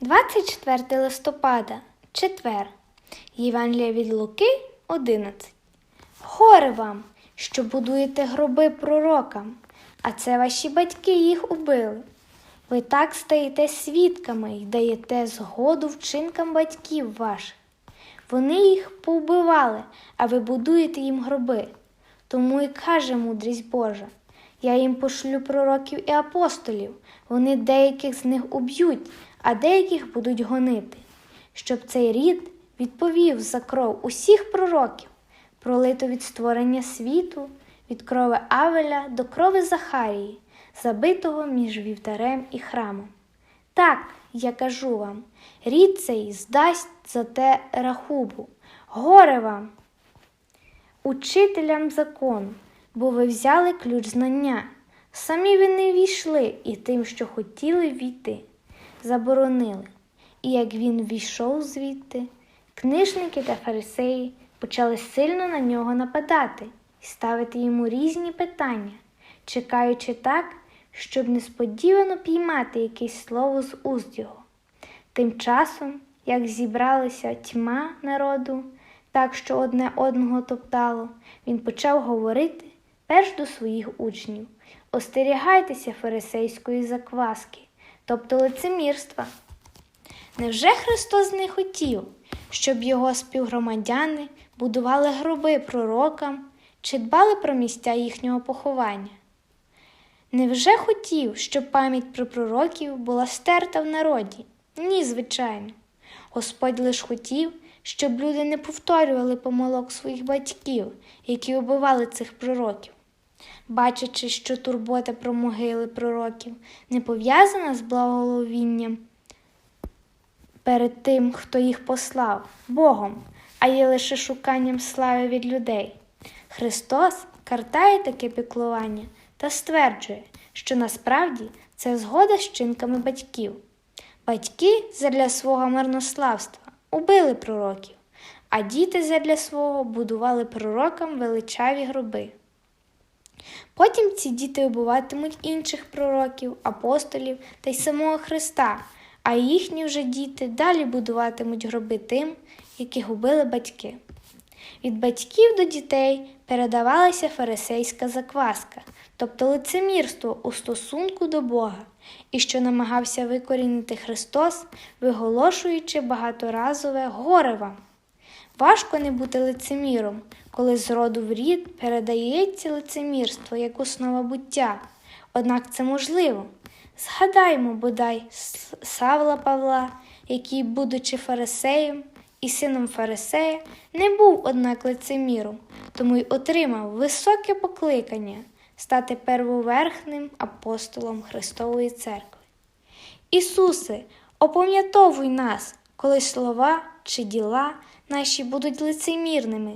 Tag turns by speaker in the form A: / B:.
A: 24 листопада, четвер. Євангелія від Луки 11. Горе вам, що будуєте гроби пророкам, а це ваші батьки їх убили. Ви так стаєте свідками і даєте згоду вчинкам батьків ваших. Вони їх повбивали, а ви будуєте їм гроби. Тому і каже мудрість Божа: Я їм пошлю пророків і апостолів, вони деяких з них уб'ють, а деяких будуть гонити, щоб цей рід відповів за кров усіх пророків, пролито від створення світу, від крови Авеля до крови Захарії, забитого між вівтарем і храмом. Так, я кажу вам, рід цей здасть за те рахубу. Горе вам! учителям закону, бо ви взяли ключ знання. Самі ви не війшли і тим, що хотіли війти, заборонили. І як він війшов звідти, книжники та фарисеї почали сильно на нього нападати і ставити йому різні питання, чекаючи так, щоб несподівано піймати якесь слово з уст його. Тим часом, як зібралася тьма народу, так що одне одного топтало, він почав говорити перш до своїх учнів: остерігайтеся фарисейської закваски, тобто лицемірства. Невже Христос не хотів, щоб його співгромадяни будували гроби пророкам чи дбали про місця їхнього поховання? Невже хотів, щоб пам'ять про пророків була стерта в народі? Ні, звичайно. Господь лиш хотів, щоб люди не повторювали помилок своїх батьків, які убивали цих пророків. Бачачи, що турбота про могили пророків не пов'язана з благоловінням перед тим, хто їх послав, Богом, а є лише шуканням слави від людей. Христос картає таке піклування та стверджує, що насправді це згода з чинками батьків. Батьки задля свого марнославства убили пророків, а діти задля свого будували пророкам величаві гроби. Потім ці діти убиватимуть інших пророків, апостолів та й самого Христа, а їхні вже діти далі будуватимуть гроби тим, яких убили батьки. Від батьків до дітей передавалася фарисейська закваска, тобто лицемірство у стосунку до Бога, і що намагався викорінити Христос, виголошуючи багаторазове горе вам. Важко не бути лицеміром, коли з роду в рід передається лицемірство як основа буття. Однак це можливо. Згадаймо, бодай, Савла Павла, який, будучи фарисеєм і сином фарисея, не був, однак, лицеміром, тому й отримав високе покликання стати первоверхним апостолом Христової церкви. Ісусе, опам'ятовуй нас, коли слова чи діла наші будуть лицемірними